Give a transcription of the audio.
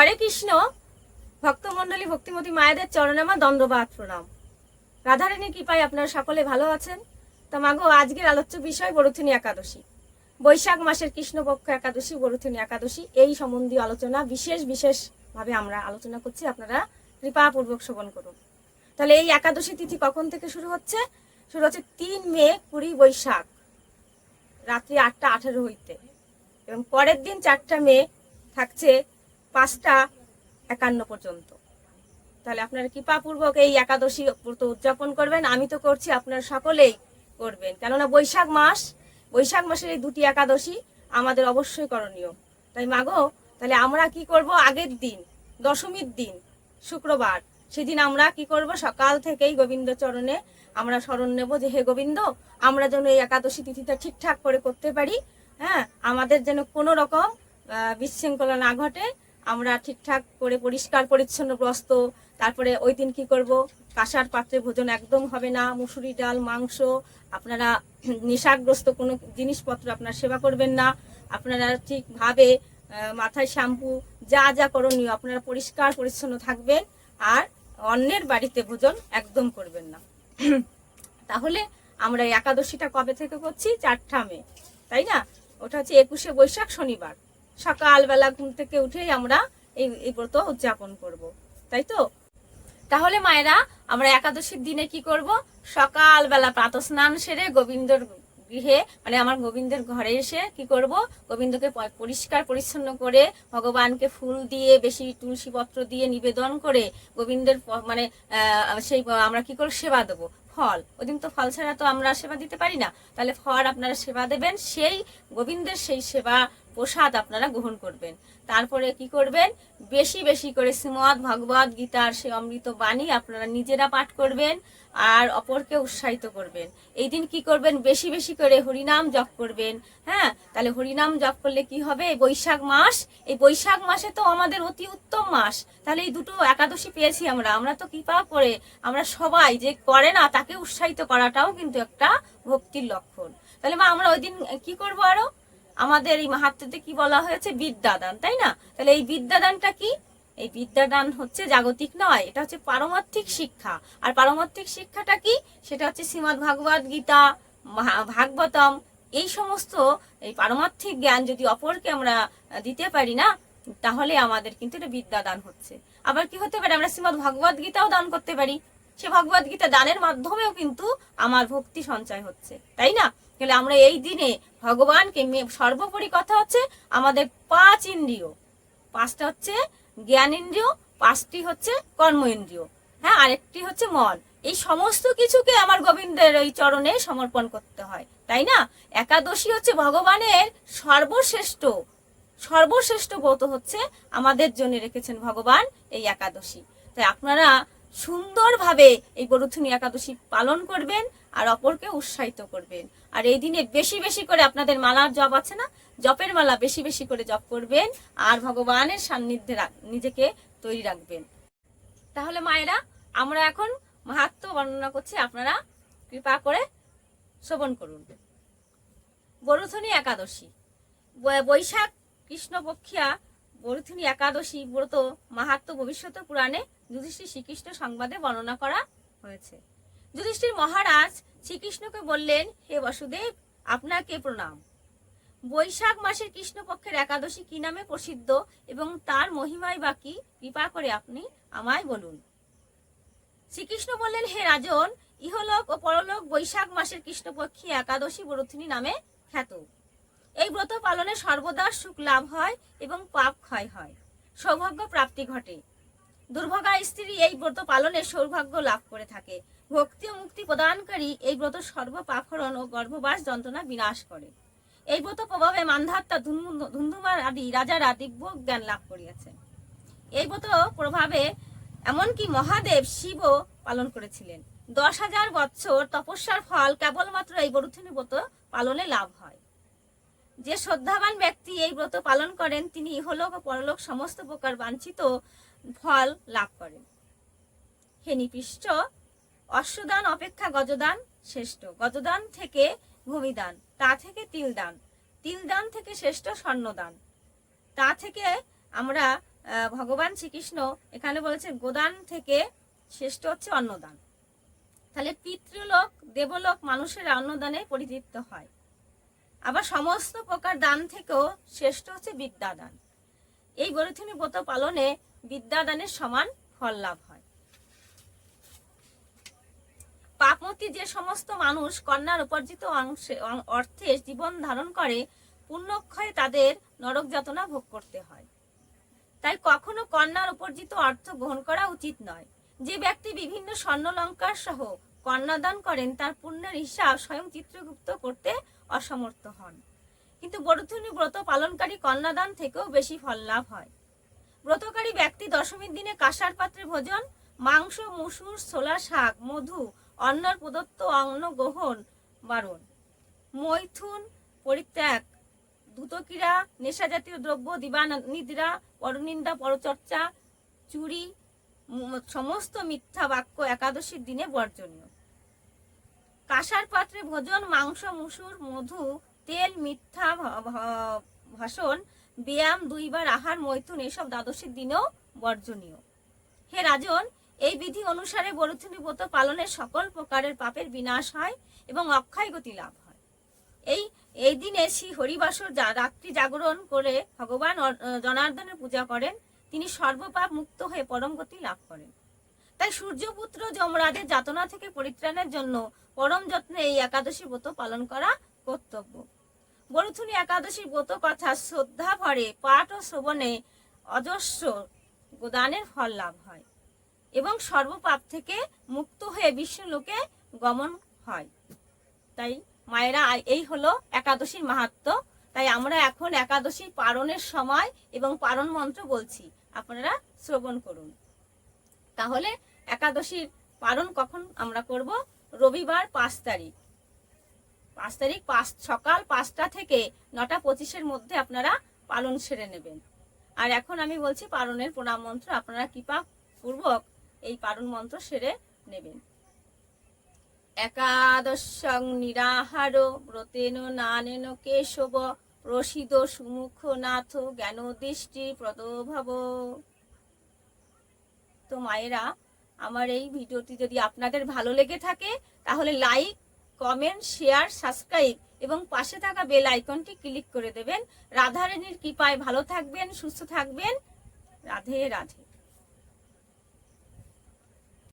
হরে কৃষ্ণ। ভক্তমণ্ডলী ভক্তিমতী মায়েদের চরণে আমার দণ্ডবাদ প্রণাম। রাধারানীর কৃপায় আপনারা সকলে ভালো আছেন। তা মাগো, আজকের আলোচ্য বিষয় বরুথিনী একাদশী। বৈশাখ মাসের কৃষ্ণপক্ষ একাদশী, বরুথিনী একাদশী, এই সম্বন্ধীয় আলোচনা বিশেষ বিশেষ ভাবে আমরা আলোচনা করছি। আপনারা কৃপাপূর্বক শ্রবণ করুন। তাহলে এই একাদশী তিথি কখন থেকে শুরু হচ্ছে? শুরু হচ্ছে তিন মে কুড়ি বৈশাখ, রাত্রি আটটা আঠেরো হইতে। এবং পরের দিন চারটা মে থাকছে পাঁচটা একান্ন পর্যন্ত। তাহলে আপনারা কৃপাপূর্বক এই একাদশী ব্রত উদযাপন করবেন। আমি তো করছি, আপনারা সকলেই করবেন। কেননা বৈশাখ মাস, বৈশাখ মাসের এই দুটি একাদশী আমাদের অবশ্যই করণীয়। তাই মাগো তাহলে আমরা কি করব? আগের দিন, দশমীর দিন, শুক্রবার, সেদিন আমরা কি করব? সকাল থেকেই গোবিন্দ চরণে আমরা স্মরণ নেব যে, হে গোবিন্দ, আমরা যেন এই একাদশী তিথিটা ঠিকঠাক করে করতে পারি। হ্যাঁ আমাদের যেন কোনো রকম বিশৃঙ্খলা না ঘটে। আমরা ঠিকঠাক করে পরিষ্কার, পরিচ্ছন্ন বস্ত্র তারপরে ওই দিন কি করব? কাঁসার পাত্রে ভোজন একদম হবে না, মুসুরি ডাল, মাংস, আপনারা নেশাগ্রস্ত কোনো জিনিসপত্র আপনারা সেবা করবেন না। আপনারা ঠিকভাবে মাথায় শ্যাম্পু, যা যা করণীয় আপনারা পরিষ্কার, পরিচ্ছন্ন থাকবেন আর অন্যের বাড়িতে ভোজন একদম করবেন না। তাহলে আমরা একাদশীটা কবে থেকে করছি? চারটা মে, তাই না? ওটা হচ্ছে একুশে বৈশাখ শনিবার। সকালবেলা ঘুম থেকে উঠেই আমরা এই এই ব্রত উদযাপন করব, তাই তো? তাহলে মায়েরা, আমরা একাদশীর দিনে কি করব? সকালবেলা প্রাতঃ স্নান সেরে গোবিন্দর গৃহে মানে আমার গোবিন্দের ঘরে এসে কি করব? গোবিন্দকে পরিষ্কার পরিচ্ছন্ন করে ভগবানকে ফুল দিয়ে, বেশি তুলসী পত্র দিয়ে নিবেদন করে গোবিন্দের মানে সেই আমরা কি করে সেবা দেবো। ফল। ওদিন তো ফল ছাড়া তো আমরা সেবা দিতে পারি না। তাহলে ফল আপনারা সেবা দেবেন। সেই গোবিন্দের সেই সেবা প্রসাদ আপনারা গ্রহণ করবেন। তারপরে কি করবেন? বেশি বেশি করে শ্রীমদ ভগবত গীতার সে অমৃত বাণী আপনারা নিজেরা পাঠ করবেন আর অপরকে উৎসাহিত করবেন। এই দিন কি করবেন? বেশি বেশি করে হরিনাম জপ করবেন। হ্যাঁ? তাহলে হরিনাম জপ করলে কি হবে? বৈশাখ মাস, এই বৈশাখ মাসে তো আমাদের অতি উত্তম মাস। তাহলে এই দুটো একাদশী পেয়েছি আমরা। আমরা তো কৃপা করে, আমরা সবাই যে করে না, তাকে উৎসাহিত করাটাও কিন্তু একটা ভক্তির লক্ষণ। তাহলে মা, আমরা ওই দিন কি করব আরও? আমাদের এই মাহাত্ম্যতে কি বলা হয়েছে? বিদ্যাদান, তাই না? তাহলে এই বিদ্যাদানটা কি? এই বিদ্যাদান হচ্ছে জাগতিক নয়, এটা হচ্ছে পারমার্থিক শিক্ষা। আর পারমার্থিক শিক্ষাটা কি? সেটা হচ্ছে শ্রীমদ ভাগবত গীতা ভাগবতম। এই সমস্ত এই পারমার্থিক জ্ঞান যদি অপরকে আমরা দিতে পারি না, তাহলে আমাদের কিন্তু এটা বিদ্যাদান হচ্ছে। আবার কি হতে পারে? আমরা শ্রীমদ ভগবত গীতাও দান করতে পারি। সে ভগবত গীতা দানের মাধ্যমেও কিন্তু আমার ভক্তি সঞ্চয় হচ্ছে, তাই না? তাহলে আমরা এই দিনে ভগবানকে সর্বোপরি কথা হচ্ছে আমাদের পাঁচ ইন্দ্রিয়। পাঁচটা হচ্ছে জ্ঞান ইন্দ্রিয়, পাঁচটি হচ্ছে কর্ম ইন্দ্রিয়। হ্যাঁ আরেকটি হচ্ছে মন। এই সমস্ত কিছুকে আমার গোবিন্দের ওই চরণে সমর্পণ করতে হয়, তাই না? একাদশী হচ্ছে ভগবানের সর্বশ্রেষ্ঠ সর্বশ্রেষ্ঠ ব্রত হচ্ছে আমাদের জন্য রেখেছেন ভগবান এই একাদশী। তাই আপনারা সুন্দরভাবে এই গরুথুনি একাদশী পালন করবেন আর অপরকে উৎসাহিত করবেন। আর এই দিনে বেশি বেশি করে আপনাদের মালার জপ আছে না? জপের মালা বেশি বেশি করে জপ করবেন আর ভগবানের সান্নিধ্যে নিজেকে তৈরি রাখবেন। তাহলে মায়েরা, আমরা এখন মাহাত্ম বর্ণনা করছি, আপনারা কৃপা করে শ্রবণ করুন। বরুথনী একাদশী। বৈশাখ কৃষ্ণপক্ষিয়া বরুথনী একাদশী ব্রত মাহাত্ম ভবিষ্যৎ পুরাণে যুধিষ্ঠির শ্রীকৃষ্ণ সংবাদে বর্ণনা করা হয়েছে। যুধিষ্ঠির মহারাজ শ্রীকৃষ্ণকে বললেন, হে বসুদেব, আপনাকে প্রণাম। বৈশাখ মাসের কৃষ্ণপক্ষের একাদশী কি নামে প্রসিদ্ধ এবং তার মহিমাই বা কি? কৃপা করে আপনি আমায় বলুন। শ্রীকৃষ্ণ বললেন, হে রাজন, ইহলোক ও পরলোক বৈশাখ মাসের কৃষ্ণপক্ষী একাদশী ব্রতনী নামে খ্যাত। এই ব্রত পালনে সর্বদা সুখ লাভ হয় এবং পাপ ক্ষয় হয়। সৌভাগ্য প্রাপ্তি ঘটে। দুর্ভাগা স্ত্রী এই ব্রত পালনে সৌভাগ্য লাভ করে থাকে। ভক্তি ও মুক্তি প্রদানকারী এই ব্রত সর্ব পাপহরণ ও গর্ভবাস যন্ত্রণা বিনাশ করে। এই ব্রত প্রভাবে মান্ধাত্মা ধুন্ধু- ধুন্ধুমার আদি রাজারা দিব্য জ্ঞান লাভ করিয়াছেন। এই ব্রত প্রভাবে এমনকি মহাদেব শিবও পালন করেছিলেন। দশ হাজার বৎসর তপস্যার ফল কেবলমাত্র এই বরুথিনী ব্রত পালনে লাভ হয়। যে শ্রদ্ধাবান ব্যক্তি এই ব্রত পালন করেন, তিনি ইহলোক ও পরলোক সমস্ত প্রকার বাঞ্ছিত ফল লাভ করেন। হে নিপৃষ্ট অশ্বদান অপেক্ষা গজদান শ্রেষ্ঠ। গজদান থেকে ভূমিদান, তা থেকে তিলদান। তিলদান থেকে শ্রেষ্ঠ স্বর্ণদান। তা থেকে আমরা ভগবান শ্রীকৃষ্ণ এখানে বলেছে গোদান থেকে শ্রেষ্ঠ হচ্ছে অন্নদান। তাহলে পিতৃলোক, দেবলোক মানুষের অন্নদানে পরিতৃপ্ত হয়। আবার সমস্ত প্রকার দান থেকেও শ্রেষ্ঠ হচ্ছে বিদ্যাদান। এই বরুথিনী ব্রত পালনে বিদ্যাদানের সমান ফল লাভ হয়। পাপমতি যে সমস্ত মানুষ কন্যার উপার্জিত অংশে অর্থে জীবন ধারণ করে, পুণ্যক্ষয়ে তাদের নরক যাতনা ভোগ করতে হয়। তাই কখনো কন্যার উপার্জিত অর্থ গ্রহণ করা উচিত নয়। যে ব্যক্তি বিভিন্ন স্বর্ণলঙ্কার সহ কন্যাদান করেন, তার পুণ্যের হিসাব স্বয়ং চিত্রগুপ্ত করতে অসমর্থ হন। কিন্তু বরুথনী ব্রত পালনকারী কন্যাদান থেকেও বেশি ফল লাভ হয়। ব্রতকারী ব্যক্তি দশমীর দিনে কাঁসার পাত্রে ভোজন, মাংস, মুসুর ছোলা শাক, মধু অন্নর প্রদত্ত অন্ন গ্রহণ, বারণ। মৈথুন পরিত্যাগ। দ্রুতক্রীড়া নেশাজাতীয় দ্রব্য দিবানিদ্রা পরনিন্দা, পরচর্চা, চুরি সমস্ত মিথ্যা বাক্য একাদশীর দিনে বর্জনীয়। কাঁসার পাত্রে ভোজন, মাংস, মুসুর, মধু, তেল, মিথ্যা ভাষণ, ব্যায়াম, দুইবার আহার, মৈথুন, এসব দ্বাদশীর দিনেও বর্জনীয়। হে রাজন এই বিধি অনুসারে বরুথনী ব্রত পালনের সকল প্রকারের পাপের বিনাশ হয় এবং অক্ষয় গতি লাভ হয়। এই এই দিনে শ্রী হরিবাসর রাত্রি জাগরণ করে ভগবান জনার্দনের পূজা করেন, তিনি সর্বপাপ মুক্ত হয়ে পরম গতি লাভ করেন। তাই সূর্যপুত্র যমরাজের যাতনা থেকে পরিত্রাণের জন্য পরম যত্নে এই একাদশী ব্রত পালন করা কর্তব্য। বরুথুনি একাদশী ব্রত কথা শ্রদ্ধা ভরে পাঠ ও শ্রবণে অজস্র গোদানের ফল লাভ হয়। এবং সর্বপাপ থেকে মুক্ত হয়ে বিশ্বলোকে গমন হয়। তাই মায়েরা, এই হলো একাদশীর মাহাত্ম। তাই আমরা এখন একাদশী পারণের সময় এবং পারণ মন্ত্র বলছি। আপনারা শ্রবণ করুন। তাহলে একাদশীর পালন কখন আমরা করব? রবিবার পাঁচ তারিখ। পাঁচ তারিখ পাঁচ, সকাল পাঁচটা থেকে নটা পঁচিশের মধ্যে আপনারা পালন সেরে নেবেন। আর এখন আমি বলছি পালনের প্রণাম মন্ত্র। আপনারা কৃপা পূর্বক এই পালন মন্ত্র সেরে নেবেন। একাদশং নিরাহার ব্রতেন নানেন কেশব প্রসিদ সুমুখ নাথ জ্ঞান দৃষ্টি প্রদভাব। তো মায়েরা, আমার এই ভিডিওটি যদি আপনাদের ভালো লেগে থাকে, তাহলে লাইক, কমেন্ট, শেয়ার, সাবস্ক্রাইব এবং পাশে থাকা বেল আইকনটি ক্লিক করে দেবেন। রাধারানীর কৃপায় ভালো থাকবেন, সুস্থ থাকবেন। রাধে রাধে।